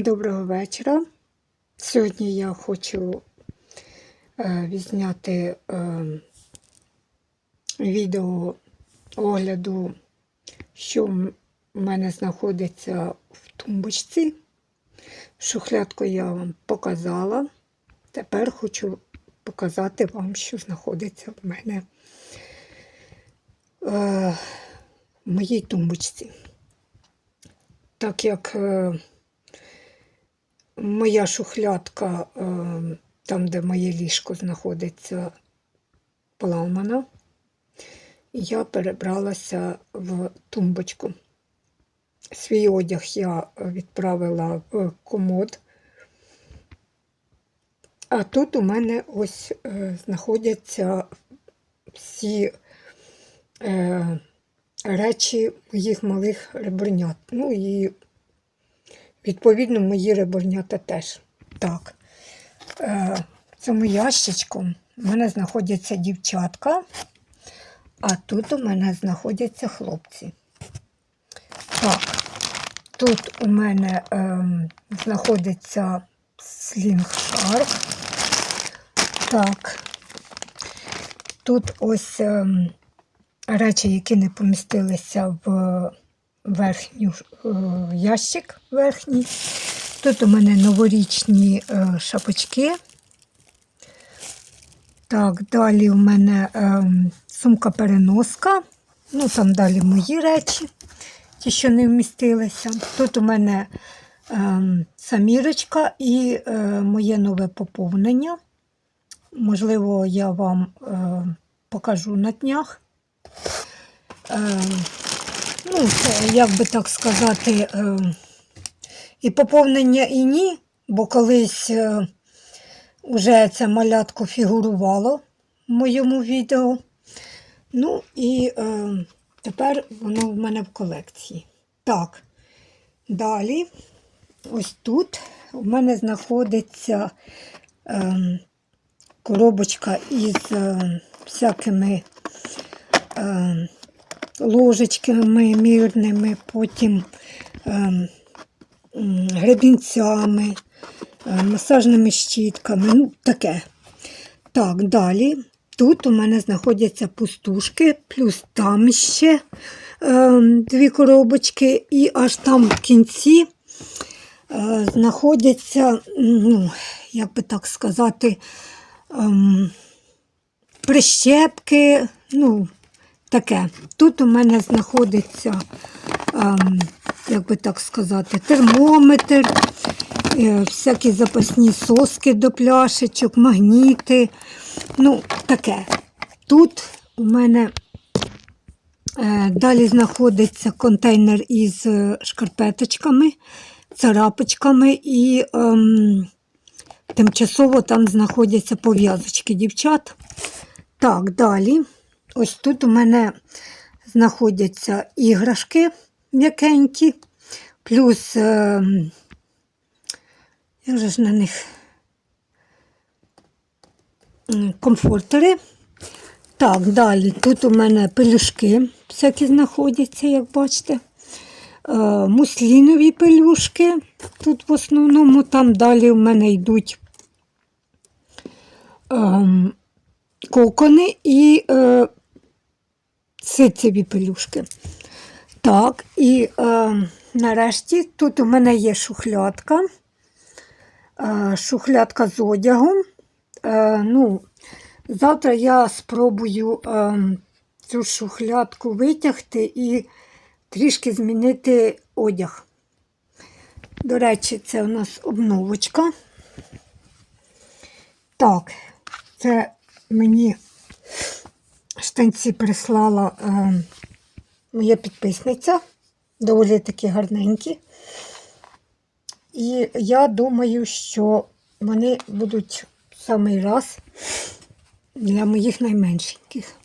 Доброго вечора. Сьогодні я хочу е, відзняти е, відео огляду, що в мене знаходиться в тумбочці. Шухлядку я вам показала. Тепер хочу показати вам, що знаходиться в мене е, в моїй тумбочці. Так як е, моя шухлядка, е, там, де моє ліжко знаходиться, поламана, я перебралася в тумбочку. Свій одяг я відправила в комод. А тут у мене ось е, знаходяться всі е, речі моїх малих ребернят. Ну і відповідно мої ребернята теж. Так. Е, в цьому ящичку в мене знаходяться дівчатка, а тут у мене знаходяться хлопці. Так, тут у мене ем, знаходиться слінг-шарф. Так. Тут ось ем, речі, які не помістилися в верхню е, ящик верхній. Тут у мене новорічні е, шапочки. Так, далі у мене ем, сумка-переноска. Ну, там далі мої речі, ті, що не вмістилися. Тут у мене самірочка і е, моє нове поповнення. Можливо, я вам е, покажу на днях. Е, ну, як би так сказати, е, і поповнення, і ні, бо колись е, вже це малятко фігурувало в моєму відео. Ну і е, тепер воно в мене в колекції. Так, далі, ось тут у мене знаходиться е, коробочка із е, всякими е, ложечками мірними, потім е, гребінцями, е, масажними щітками, ну таке. Так, далі. Тут у мене знаходяться пустушки, плюс там ще е, дві коробочки, і аж там в кінці е, знаходяться, ну, як би так сказати, ем, прищепки, ну, таке. Тут у мене знаходиться, ем, як би так сказати, термометр, е, всякі запасні соски до пляшечок, магніти. Ну, таке. Тут у мене е, далі знаходиться контейнер із е, шкарпеточками, царапочками і ем, тимчасово там знаходяться пов'язочки дівчат. Так, далі. Ось тут у мене знаходяться іграшки м'якенькі, плюс, е, як же ж на них комфортери. Так, далі тут у мене пелюшки всякі знаходяться, як бачите. Е, муслінові пелюшки. Тут в основному там далі у мене йдуть ем, кокони і е, ситцеві пелюшки. Так, і е, нарешті тут у мене є шухлядка. Е, шухлядка з одягом. Е, ну, завтра я спробую е, цю шухлядку витягти і трішки змінити одяг. До речі, це у нас обновочка. Так, це мені штанці прислала е, моя підписниця, доволі такі гарненькі. І я думаю, що вони будуть в самий раз для моїх найменшеньких.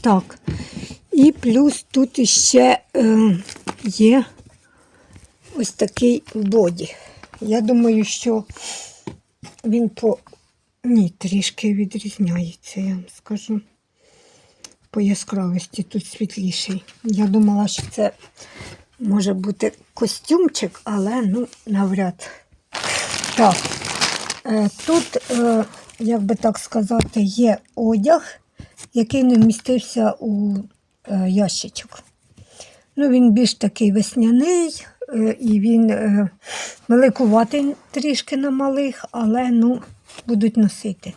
Так, і плюс тут іще е, є ось такий боді. Я думаю, що він по ні, трішки відрізняється, я вам скажу. По яскравості тут світліший. Я думала, що це може бути костюмчик, але ну, навряд Так, е, тут, е, як би так сказати, є одяг, який не вмістився у е, ящичок. Ну, він більш такий весняний, і він великуватий трішки на малих, але ну, будуть носити.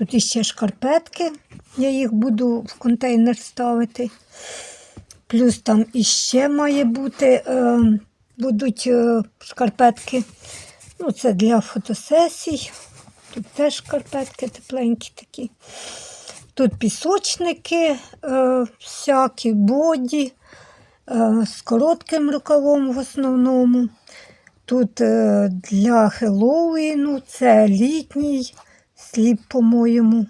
Тут іще шкарпетки, я їх буду в контейнер ставити. Плюс там іще має бути, е, будуть е, шкарпетки. Ну, це для фотосесій. Тут теж шкарпетки тепленькі такі. Тут пісочники, е, всякі боді е, з коротким рукавом в основному. Тут е, для Хеллоуіну це літній сліп, по-моєму.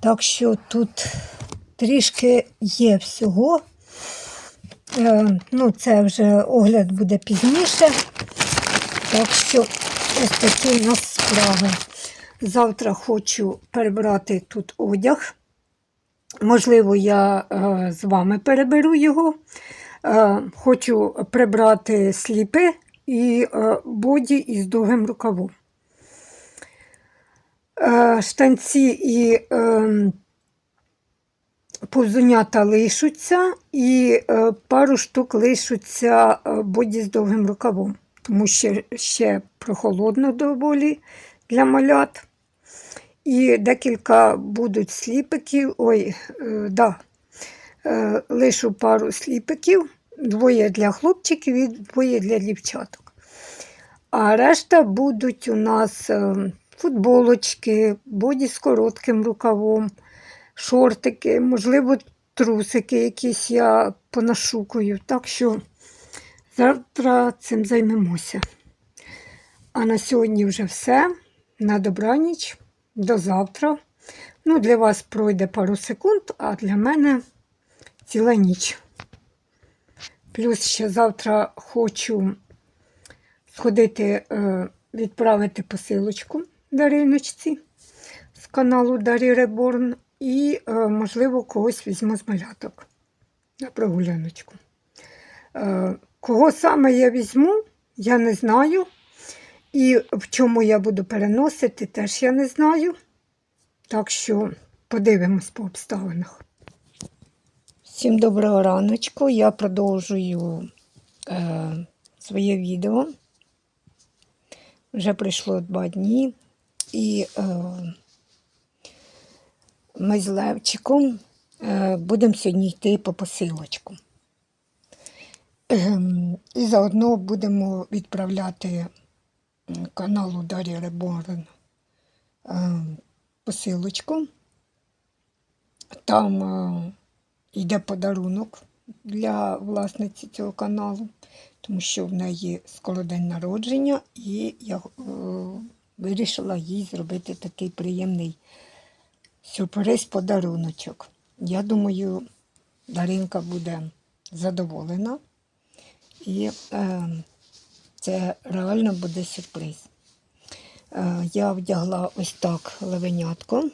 Так що тут трішки є всього. Е, ну, це вже огляд буде пізніше. Так що ось такі у нас справи. Завтра хочу перебрати тут одяг. Можливо, я е, з вами переберу його. Е, хочу прибрати сліпи і е, боді із довгим рукавом. Е, штанці і е, повзунята лишуться, і е, пару штук лишуться е, боді з довгим рукавом, тому що ще прохолодно доволі для малят. І декілька будуть сліпиків. Ой, да, лишу пару сліпиків, двоє для хлопчиків і двоє для дівчаток. А решта будуть у нас е, футболочки, боді з коротким рукавом, шортики, можливо, трусики якісь я понашукую. Так що завтра цим займемося. А на сьогодні вже все. На добраніч. До завтра. Ну, для вас пройде пару секунд, а для мене ціла ніч. Плюс ще завтра хочу сходити, е, відправити посилочку Дариночці з каналу Дарі Реборн. І, е, можливо, когось візьму з маляток на прогуляночку. Е, Кого саме я візьму, я не знаю. І в чому я буду переносити, теж я не знаю. Так що подивимось по обставинах. Всім доброго раночку. Я продовжую е, своє відео. Вже пройшло два дні. І е, ми з Левчиком е, будемо сьогодні йти по посилочку. Ем, і заодно будемо відправляти каналу Дар'я Реборн е, посилочку. Там е, йде подарунок для власниці цього каналу, тому що в неї скоро день народження, і я е, вирішила їй зробити такий приємний сюрприз-подаруночок. Я думаю, Даринка буде задоволена. І е, це реально буде сюрприз. Е, Я вдягла ось так левенятко.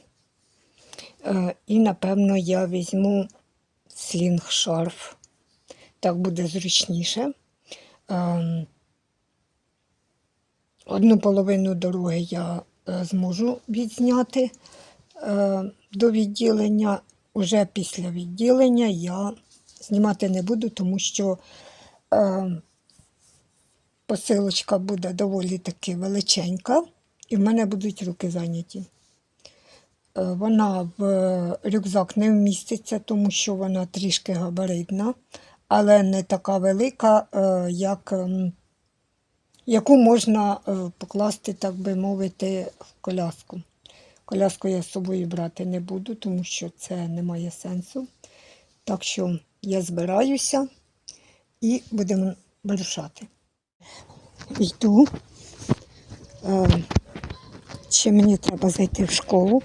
Е, І, напевно, я візьму слінг-шарф. Так буде зручніше. Е, Одну половину дороги я е, зможу відзняти е, до відділення. Уже після відділення я знімати не буду, тому що е, посилочка буде доволі таки величенька, і в мене будуть руки зайняті. Вона в рюкзак не вміститься, тому що вона трішки габаритна, але не така велика, як, яку можна е, покласти, так би мовити, в коляску. Коляску я з собою брати не буду, тому що це не має сенсу. Так що я збираюся і будемо вирушати. Йду. Е, Ще мені треба зайти в школу,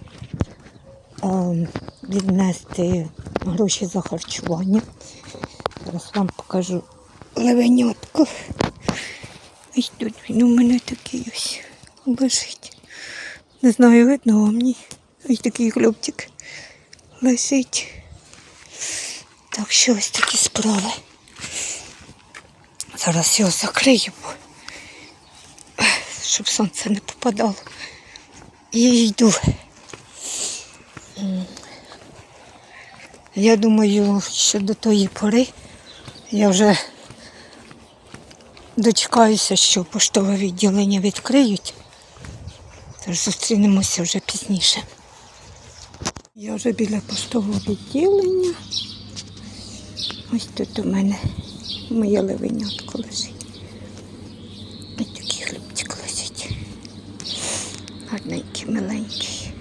е, віднести гроші за харчування. Зараз вам покажу левенятку. Ось тут він у мене такий ось лежить. Не знаю, видно вам ні. Ось такий хлопчик лежить. Так що ось такі справи. Зараз його закрию. щоб сонце не попадало. І йду. Я думаю, що до тої пори я вже дочекаюся, що поштове відділення відкриють. Зустрінемося вже пізніше. Я вже біля поштового відділення. Ось тут у мене моє левенятко лежить. Ось такий хлібчик лежить. Гарненький, миленький.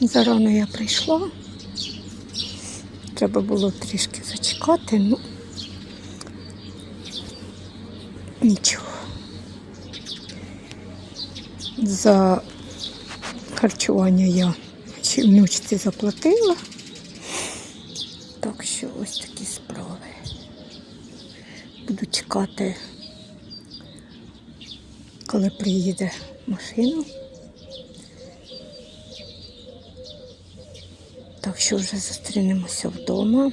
Зарано я прийшла. Треба було трішки зачекати, ну нічого. За харчування я чи внучці заплатила. Так що ось такі справи. Буду чекати, коли приїде машина. Так що вже зустрінемося вдома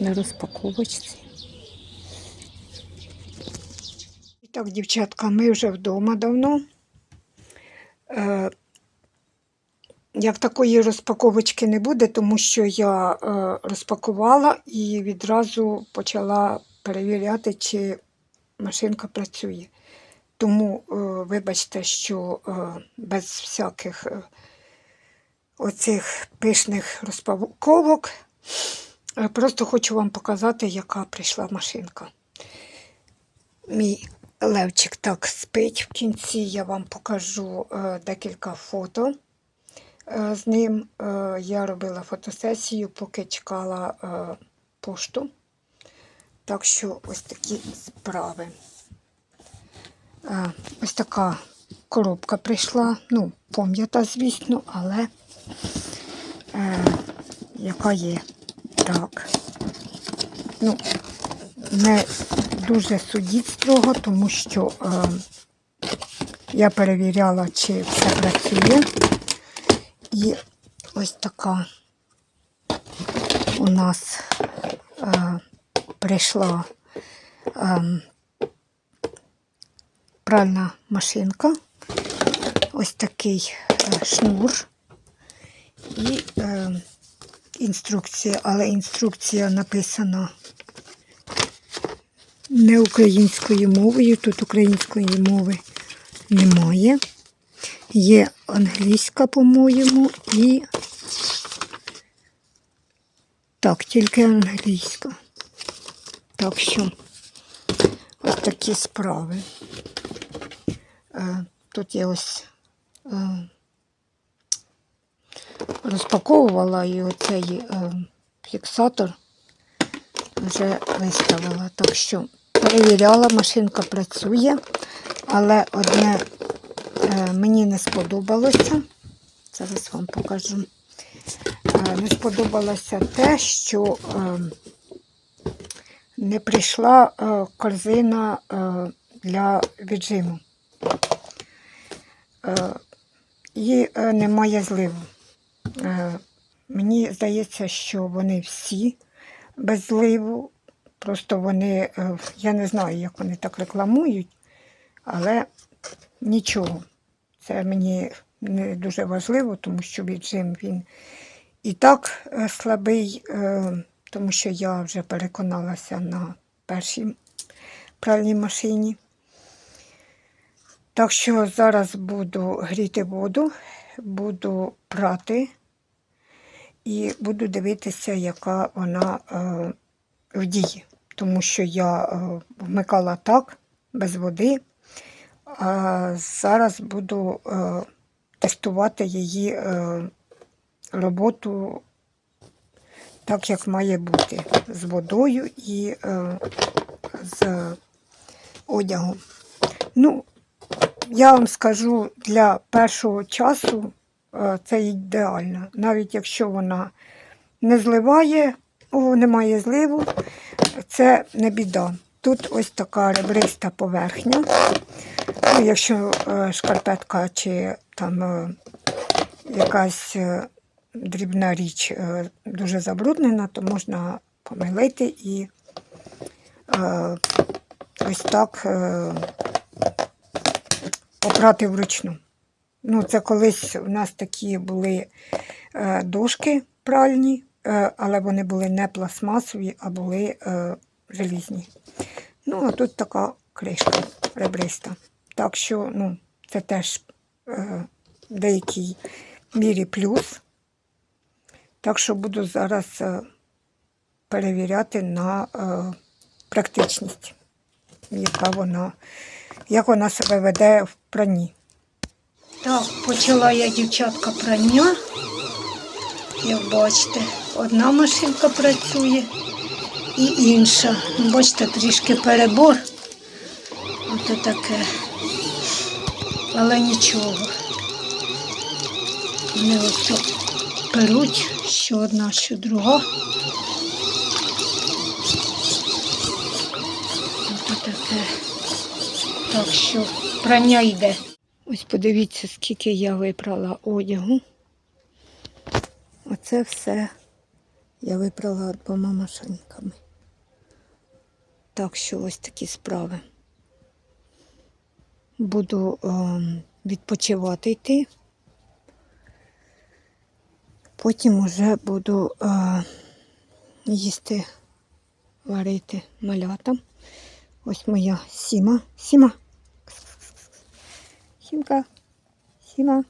на розпаковочці. І так, дівчатка, ми вже вдома давно. Е, як такої розпаковочки не буде, тому що я е, розпакувала і відразу почала перевіряти, чи машинка працює. Тому, е, вибачте, що е, без всяких е, оцих пишних розпаковок. Е, Просто хочу вам показати, яка прийшла машинка. Мій левчик так спить. В кінці я вам покажу е, декілька фото е, з ним. Е, я робила фотосесію, поки чекала пошту. Так що ось такі справи. Ось така коробка прийшла. Ну, пам'ята, звісно, але яка є. Так. Ну, не дуже судіть строго, тому що е, я перевіряла, чи все працює. І ось така у нас е, прийшла е, пральна машинка. Ось такий е, шнур і е, інструкція, але інструкція написана не українською мовою. Тут української мови немає. Є англійська, по-моєму, і так, тільки англійська. Так що ось такі справи. Е, Тут я ось е, розпаковувала і оцей е, фіксатор вже виставила. Так що перевіряла, машинка працює, але одне е, мені не сподобалося. Зараз вам покажу. Е, не сподобалося те, що е, не прийшла корзина для віджиму. І немає зливу. Мені здається, що вони всі без зливу. Просто вони, е, я не знаю, як вони так рекламують, але нічого. Це мені не дуже важливо, тому що віджим він і так е, слабий, е, тому що я вже переконалася на першій пральній машині. Так що зараз буду гріти воду, буду прати і буду дивитися, яка вона в дії. Тому що я е, вмикала так, без води. А зараз буду е, тестувати її е, роботу так, як має бути, з водою і з одягом. Ну, я вам скажу, для першого часу це ідеально. Навіть якщо вона не зливає, о, немає зливу, це не біда. Тут ось така ребриста поверхня. Ну, якщо е, шкарпетка чи там е, якась е, дрібна річ дуже забруднена, то можна помилити і ось так попрати вручну. Ну, це колись у нас такі були дошки пральні, але вони були не пластмасові, а були е, желізні. Ну, а тут така кришка ребриста. Так що, ну, це теж е, в деякій мірі плюс. Так що буду зараз е, перевіряти на е, практичність, яка вона, як вона себе веде в пранні. Так, почала я дівчатка прання. Як бачите, одна машинка працює і інша. Бачите, трішки перебор. Ото таке. Але нічого. Вони ось перуть, що одна, що друга. Ото таке. Так що прання йде. Ось подивіться, скільки я випрала одягу. Оце все я випрала двома машинками. Так що ось такі справи. Буду ем, відпочивати йти. Потім уже буду е, їсти, варити малятам. Ось моя сіма. Сіма. Сімка. Сіма.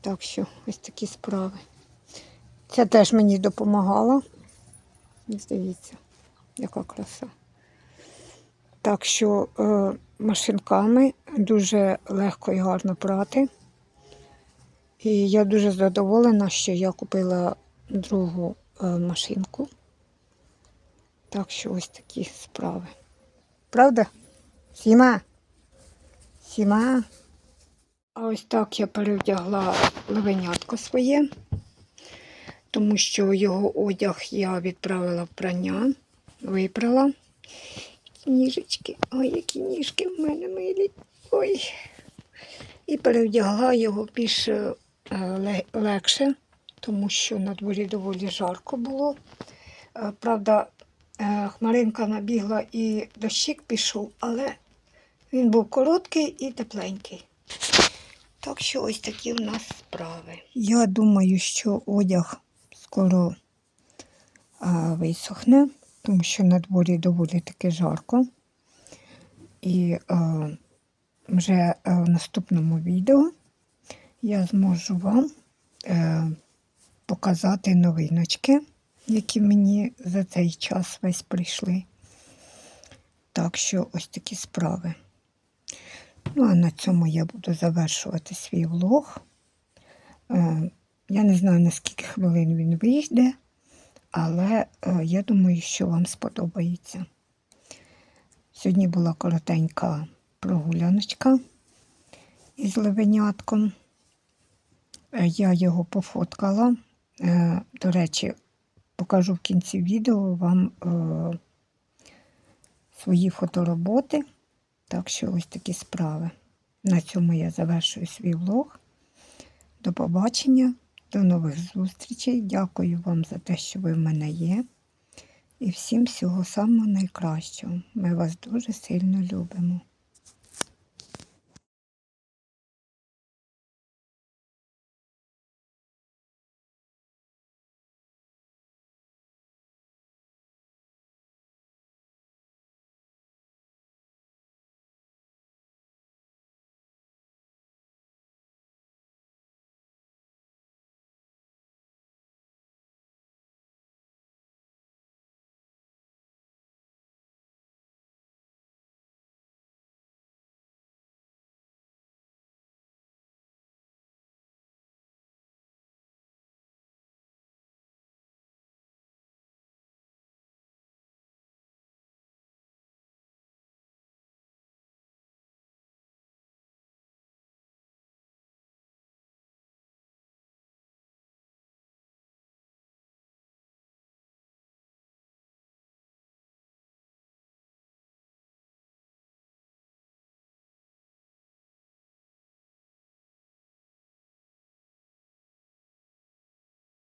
Так що ось такі справи. Це теж мені допомагала. Ось Дивіться, яка краса. Так що е, машинками дуже легко і гарно прати. І я дуже задоволена, що я купила другу е, машинку. Так що ось такі справи. Правда? Сіма? Сіма? А ось так я перевдягла левенятко своє, тому що його одяг я відправила в прання, випрала. Ніжечки, ой, які ніжки в мене милі. Ой. І перевдягла його більш е, легше, тому що на дворі доволі жарко було. Е, Правда, е, хмаринка набігла і дощик пішов, але він був короткий і тепленький. Так що ось такі в нас справи. Я думаю, що одяг скоро а, висохне, тому що на дворі доволі таки жарко. І а, вже е, в наступному відео я зможу вам е, показати новиночки, які мені за цей час весь прийшли. Так що ось такі справи. Ну, а на цьому я буду завершувати свій влог. Я не знаю, наскільки хвилин він вийде, але е, я думаю, що вам сподобається. Сьогодні була коротенька прогуляночка із левенятком. Е, Я його пофоткала. Е, До речі, покажу в кінці відео вам свої фотороботи. Так що ось такі справи. На цьому я завершую свій влог. До побачення, до нових зустрічей. Дякую вам за те, що ви в мене є. І всім всього самого найкращого. Ми вас дуже сильно любимо.